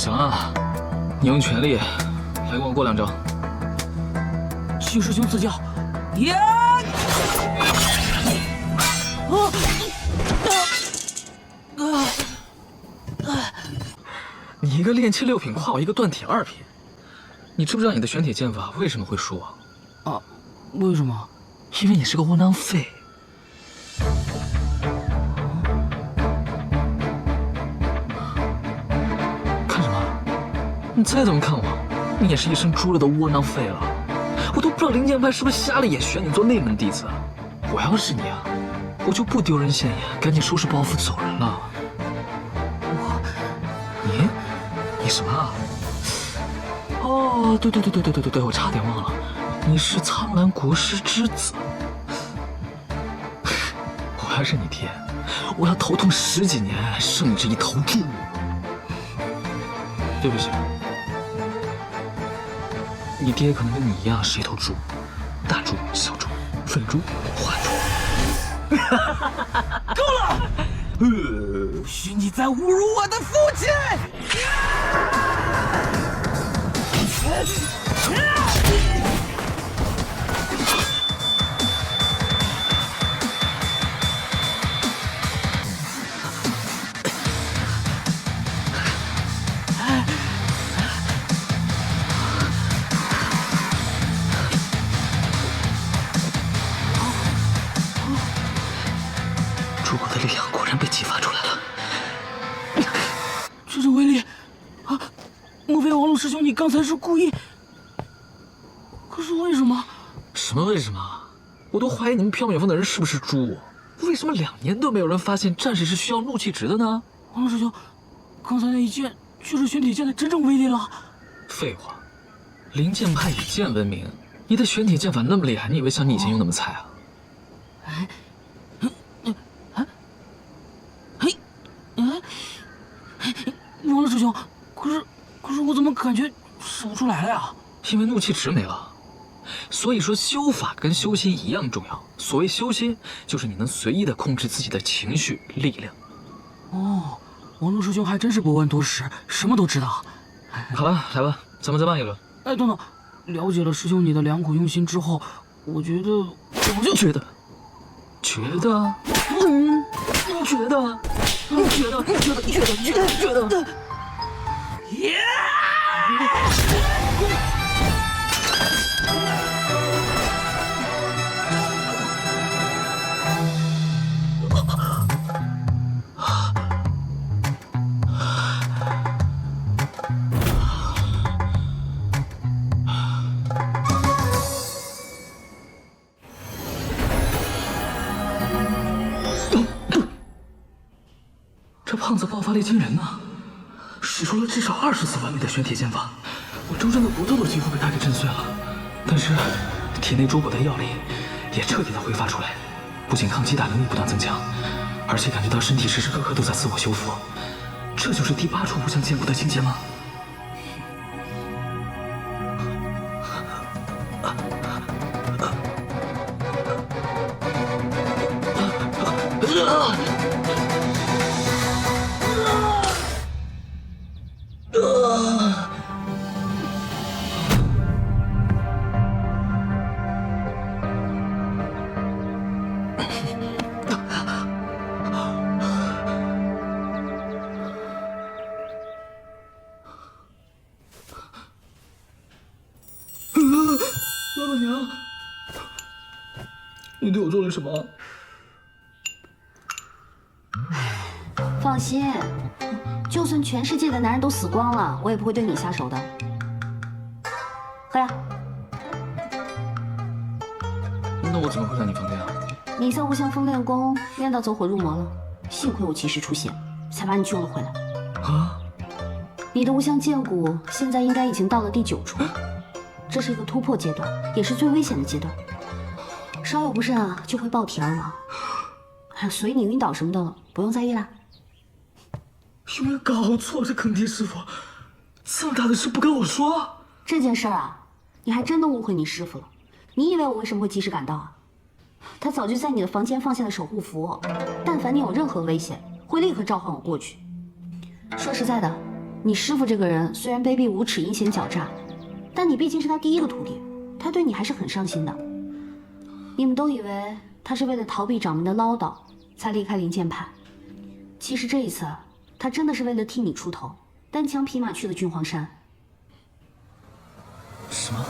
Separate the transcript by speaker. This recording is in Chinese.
Speaker 1: 行啊，你用全力来跟我过两招。
Speaker 2: 徐师兄赐教，耶！
Speaker 1: 你一个炼气六品跨我一个断体二品，你知不知道你的玄铁剑法为什么会输啊？
Speaker 2: 啊，为什么？
Speaker 1: 因为你是个窝囊废。你再怎么看我，你也是一身猪了的窝囊废了。我都不知道灵剑派是不是瞎了眼选你做内门弟子。我要是你啊，我就不丢人现眼，赶紧收拾包袱走人了。
Speaker 2: 我，
Speaker 1: 你，你什么啊？哦，对对对对对对对对，我差点忘了，你是苍兰国师之子。我要是你爹，我要头痛十几年，剩你这一头猪。对不起，你爹可能跟你一样是一头猪，大猪、小猪、粉猪、花猪。
Speaker 2: 够了！不许你再侮辱我的父亲！
Speaker 1: 啊 诸国的力量果然被激发出来了。
Speaker 2: 这种威力啊！莫非王龙师兄你刚才是故意？可是为什么？
Speaker 1: 什么为什么？我都怀疑你们缥缈峰的人是不是猪？为什么两年都没有人发现战士是需要怒气值的呢？
Speaker 2: 王龙师兄，刚才那一剑就是玄铁剑的真正威力了。
Speaker 1: 废话，灵剑派以剑闻名，你的玄铁剑法那么厉害，你以为像你以前用那么菜啊？
Speaker 2: 哎，嗯啊，嘿，哎，王龙师兄，可是可是我怎么感觉使不出来了呀？
Speaker 1: 因为怒气值没了。所以说，修法跟修心一样重要。所谓修心，就是你能随意的控制自己的情绪力量。
Speaker 2: 哦，王龙师兄还真是博闻多识，什么都知道。
Speaker 1: 好了，来吧，咱们再办一轮。
Speaker 2: 哎，等等，了解了师兄你的良苦用心之后，我觉得
Speaker 1: 我就觉得，觉得，嗯，觉得，觉得，觉得，觉得，觉得，觉得，
Speaker 2: 耶！
Speaker 1: 这胖子爆发力惊人呐，使出了至少二十次完美的玄铁剑法，我周身的骨头都几乎被他给震碎了。但是体内诸果的药力也彻底的挥发出来，不仅抗击打能力不断增强，而且感觉到身体时时刻刻都在自我修复。这就是第八处无相剑骨的境界吗？啊老板娘，你对我做了什么？
Speaker 3: 放心，就算全世界的男人都死光了，我也不会对你下手的。喝呀！
Speaker 1: 那我怎么会在你房间啊？
Speaker 3: 你在无相峰练功，练到走火入魔了，幸亏我及时出现，才把你救了回来。
Speaker 1: 啊？
Speaker 3: 你的无相剑骨现在应该已经到了第九处，这是一个突破阶段，也是最危险的阶段。稍有不慎啊，就会爆体而亡。所以你晕倒什么的不用在意啦。
Speaker 1: 有没有搞错？这坑爹师傅，这么大的事不跟我说？
Speaker 3: 这件事儿啊，你还真的误会你师傅了。你以为我为什么会及时赶到啊？他早就在你的房间放下了守护符，但凡你有任何危险，会立刻召唤我过去。说实在的，你师傅这个人虽然卑鄙无耻、阴险狡诈，但你毕竟是他第一个徒弟，他对你还是很上心的。你们都以为他是为了逃避掌门的唠叨才离开灵剑派，其实这一次他真的是为了替你出头，单枪匹马去了君皇山。什么？